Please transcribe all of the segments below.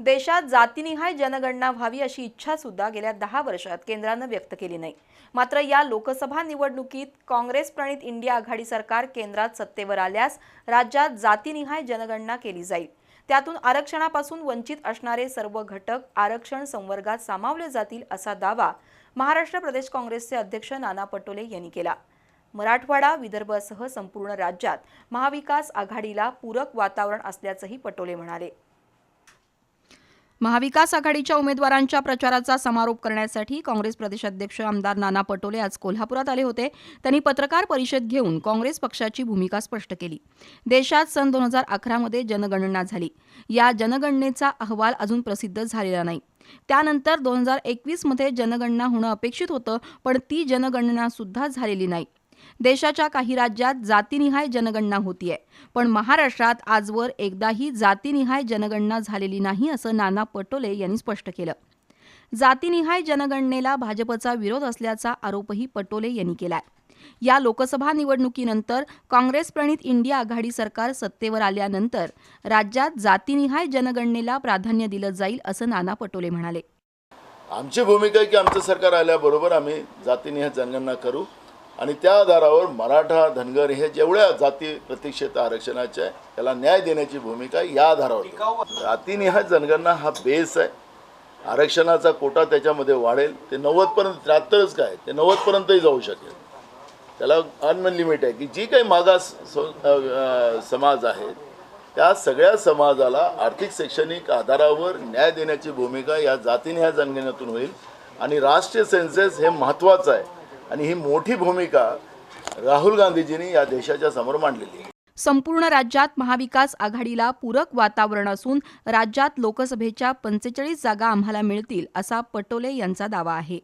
देशात जातीनिहाय जनगणना व्हावी अशी इच्छा सुद्धा गेल्या दहा वर्षात केंद्रानं व्यक्त केली नाही. मात्र या लोकसभा निवडणुकीत काँग्रेस प्रणित इंडिया आघाडी सरकार केंद्रात सत्तेवर आल्यास राज्यात जातीनिहाय जनगणना केली जाईल. त्यातून आरक्षणापासून वंचित असणारे सर्व घटक आरक्षण संवर्गात सामावले जातील असा दावा महाराष्ट्र प्रदेश काँग्रेसचे अध्यक्ष नाना पटोले यांनी केला. मराठवाडा विदर्भसह संपूर्ण राज्यात महाविकास आघाडीला पूरक वातावरण असल्याचंही पटोले म्हणाले. महाविकास आघाडीच्या उमेदवारांच्या प्रचाराचा समारोप करण्यासाठी काँग्रेस प्रदेशाध्यक्ष आमदार नाना पटोले आज कोल्हापुरात आले होते. त्यांनी पत्रकार परिषद घेऊन काँग्रेस पक्षाची भूमिका स्पष्ट केली. देशात सन दोन हजार अकरामध्ये जनगणना झाली. या जनगणनेचा अहवाल अजून प्रसिद्ध झालेला नाही. त्यानंतर दोन हजार एकवीसमध्ये जनगणना होणं अपेक्षित होतं पण ती जनगणना सुद्धा झालेली नाही. देशाच्या काही राज्यात जातीनिहाय जनगणना होतीये. पण महाराष्ट्रात आजवर एकदाही जातीनिहाय जनगणना झालेली नाही असं नाना पटोले यांनी स्पष्ट केलं. जातीनिहाय जनगणनेला भाजपचा विरोध असल्याचा आरोपही पटोले यांनी केलाय. या लोकसभा निवडणुकीनंतर काँग्रेस प्रणित इंडिया आघाडी सरकार सत्तेवर आल्यानंतर राज्यात जातीनिहाय जनगणनेला प्राधान्य दिलं जाईल असं नाना पटोले म्हणाले. आमची भूमिका आहे की आमचं सरकार आल्याबरोबर आम्ही जातीनिहाय जनगणना करू. आणि त्या आधारावर मराठा धनगर हे जेवढ्या जाती प्रतीक्षेत आरक्षणाच्या आहे त्याला न्याय देण्याची भूमिका या आधारावर जातीनिहाय जनगणना हा बेस आहे. आरक्षणाचा कोटा त्याच्यामध्ये वाढेल. ते नव्वदपर्यंत त्र्याहत्तरच काय ते नव्वदपर्यंतही जाऊ शकेल. त्याला अनलिमिट आहे की जी काही मागास समाज आहेत त्या सगळ्या समाजाला आर्थिक शैक्षणिक आधारावर न्याय देण्याची भूमिका या जातीने ह्या जनगणनेतून होईल. आणि राष्ट्रीय सेन्सेस हे महत्त्वाचं आहे. आणि ही मोठी भूमिका राहुल गांधीजींनी या देशाच्या समोर मांडलेली आहे. संपूर्ण राज्यात महाविकास आघाडीला पूरक वातावरण असून राज्यात लोकसभेच्या पंचेचाळीस जागा आम्हाला मिळतील असा पटोले यांचा दावा आहे.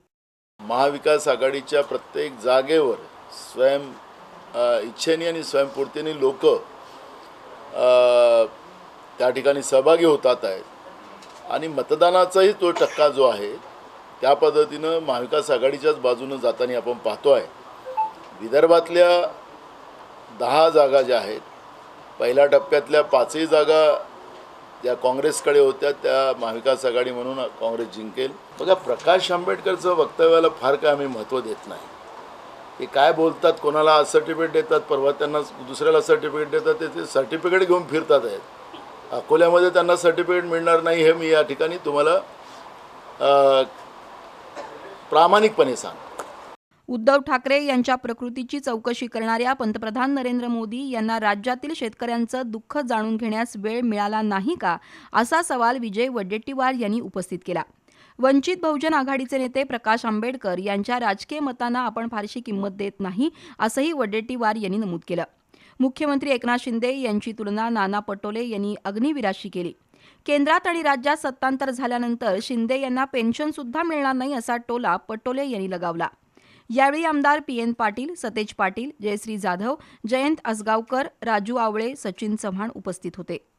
महाविकास आघाडीच्या प्रत्येक जागेवर स्वयं इच्छेने आणि स्वयंपूर्तीने लोक त्या ठिकाणी सहभागी होतात आहेत. आणि मतदानाचाही तो टक्का जो आहे त्या पद्धतीनं महाविकास आघाडीच्याच बाजूनं जाताना आपण पाहतो आहे विदर्भातल्या दहा जागा ज्या आहेत पहिल्या टप्प्यातल्या पाचही जागा ज्या काँग्रेसकडे होत्या त्या महाविकास आघाडी म्हणून काँग्रेस जिंकेल. बघा प्रकाश आंबेडकरचं वक्तव्याला फार काय आम्ही महत्त्व देत नाही. ते काय बोलतात कोणाला सर्टिफिकेट देतात परवा त्यांना दुसऱ्याला सर्टिफिकेट देतात ते ते सर्टिफिकेट घेऊन फिरतात आहेत. अकोल्यामध्ये त्यांना सर्टिफिकेट मिळणार नाही हे मी या ठिकाणी तुम्हाला प्रामाणिकपणे सांग. उद्धव ठाकरे यांच्या प्रकृतीची चौकशी करणाऱ्या पंतप्रधान नरेंद्र मोदी यांना राज्यातील शेतकऱ्यांचं दुःख जाणून घेण्यास वेळ मिळाला नाही का असा सवाल विजय वडेट्टीवार यांनी उपस्थित केला. वंचित बहुजन आघाडीचे नेते प्रकाश आंबेडकर यांच्या राजकीय मतांना आपण फारशी किंमत देत नाही असंही वडेट्टीवार यांनी नमूद केलं. मुख्यमंत्री एकनाथ शिंदे यांची तुलना नाना पटोले यांनी अग्निवीराशी केली. केंद्रात आणि राज्यात सत्तांतर झाल्यानंतर शिंदे यांना पेन्शन सुद्धा मिळणार नाही असा टोला पटोले यांनी लगावला. यावेळी आमदार पी एन पाटील सतेज पाटील जयश्री जाधव जयंत असगावकर राजू आवळे सचिन चव्हाण उपस्थित होते.